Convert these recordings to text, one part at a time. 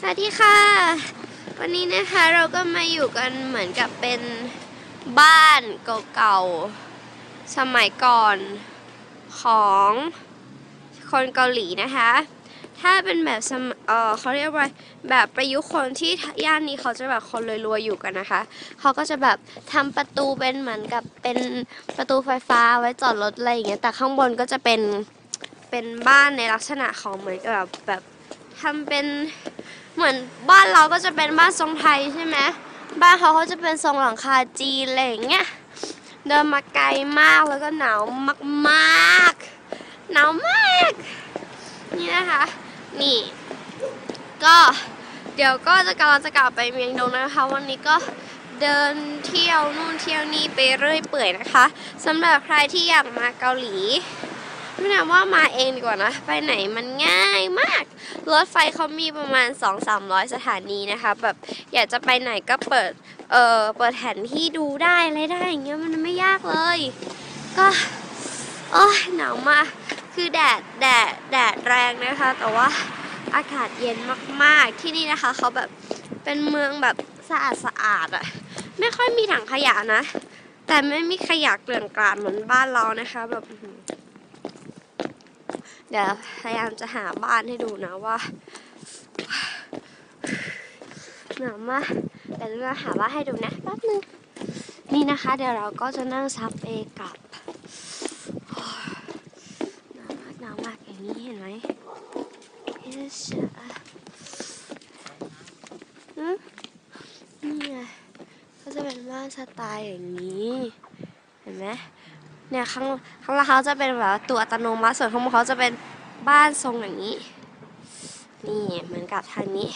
สวัสดีค่ะ วันนี้นะคะเราก็มาอยู่กันเหมือนกับเป็นบ้านเก่าๆสมัยก่อนของคนเกาหลีนะคะ ถ้าเป็นแบบเออเขาเรียกว่าแบบประยุกต์คนที่ย่านนี้เขาจะแบบคนรวยๆอยู่กันนะคะ เขาก็จะแบบทำประตูเป็นเหมือนกับเป็นประตูไฟฟ้าไว้จอดรถอะไรอย่างเงี้ยแต่ข้างบนก็จะเป็นเป็นบ้านในลักษณะของเหมือนกับแบบแบบทำเป็น เหมือนบ้านเราก็จะเป็นบ้านทรงไทยใช่ไหมบ้านเขาเขาจะเป็นทรงหลังคาจีนอะไรอย่างเงี้ยเดินมาไกลมากแล้วก็หนาวมากๆหนาวมากนี่นะคะนี่ ก็เดี๋ยวก็จะกำลังจะกลับไปเมียงดงนะคะ วันนี้ก็เดินเที่ยวนู่นเที่ยวนี่ไปเรื่อยเปื่อยนะคะสำหรับใครที่อยากมาเกาหลี ไม่นะว่ามาเองดีกว่านะ ไปไหนมันง่ายมาก รถไฟเขามีประมาณ 2-300 สถานีนะคะ แบบอยากจะไปไหนก็เปิด เออเปิดแผนที่ดูได้อะไรได้อย่างเงี้ยมันไม่ยากเลย ก็โอ้ยหนาวมาก คือแดดแดดแดดแรงนะคะ แต่ว่าอากาศเย็นมากๆ ที่นี่นะคะเขาแบบเป็นเมืองแบบสะอาดสะอาดอะไม่ค่อยมีถังขยะนะ แต่ไม่มีขยะเกลื่อนกลาดเหมือนบ้านเรานะคะแบบ เดี๋ยวพยายามจะหาบ้านให้ดูนะว่าหนาวมากเดี๋ยวเราหาบ้านให้ดูนะแป๊บนึงนี่นะคะ เดี๋ยวเราก็จะนั่งซับเอกลับหนาวมากหนาวมากอย่างนี้เห็นไหมเฮ้ยเชื่ออืมนี่ไงก็จะเป็นบ้านสไตล์อย่างนี้ เห็นไหม เนี่ยข้างข้างล่างเขาจะเป็นแบบตัวอัตโนมัติส่วนข้างบนเขาจะเป็นบ้านทรงอย่างนี้ นี่เหมือนกับทางนี้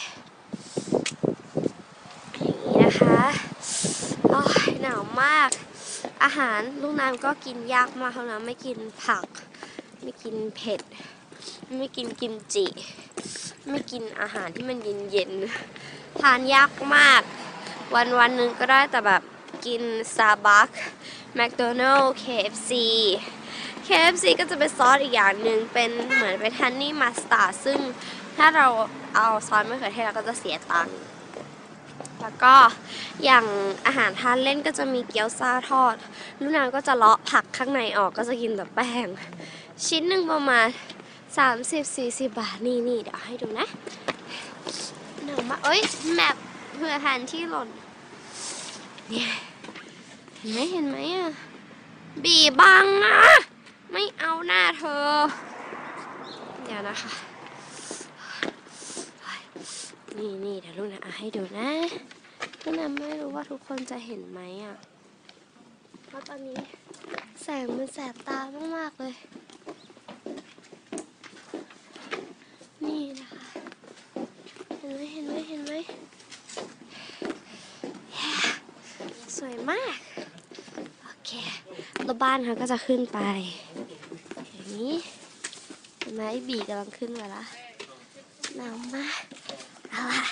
อย่างนี้นะคะโอ้ยหนาวมาก อาหารลูกน้ำก็กินยากมากเท่านั้นไม่กินผัก ไม่กินเผ็ด ไม่กินกิมจิ ไม่กินอาหารที่มันเย็นๆทานยากมาก วันวันๆหนึ่งก็ได้แต่แบบ กินซาบักแมคโดนัลล์ KFC KFC ก็จะเป็นซอสอีกอย่างหนึ่งเป็นเหมือนเป็นฮันนี่มัสตาร์ดซึ่งถ้าเราเอาซอสมะเขือเทศเราก็จะเสียตังค์แล้วก็อย่างอาหารทานเล่นก็จะมีเกี๊ยวซ่าทอดลูกนางก็จะเลาะผักข้างในออกก็จะกินแต่แป้ง ชิ้นหนึ่งประมาณ 30-40 บาทนี่นี่เดี๋ยวให้ดูนะหนังมาเอ้ยแมปเพื่อแทนที่หล่น เนี่ยเห็นไหมเห็นไหมอะ บีบังอะไม่เอาหน้าเธอ เดี๋ยวนะคะ นี่นี่เดี๋ยวลูกนะอะให้ดูนะลูกนะไม่รู้ว่าทุกคนจะเห็นไหมอะเพราะตอนนี้แสงมันแสบตามากๆเลย นี่นะคะ เห็นไหมเห็นไหมเห็นไหม Yeah ยมาก โอเคแล้วบ้านเขาก็จะขึ้นไป อย่างนี้เห็นไหมบีกำลังขึ้นไปละหนาวมากเอาล่ะ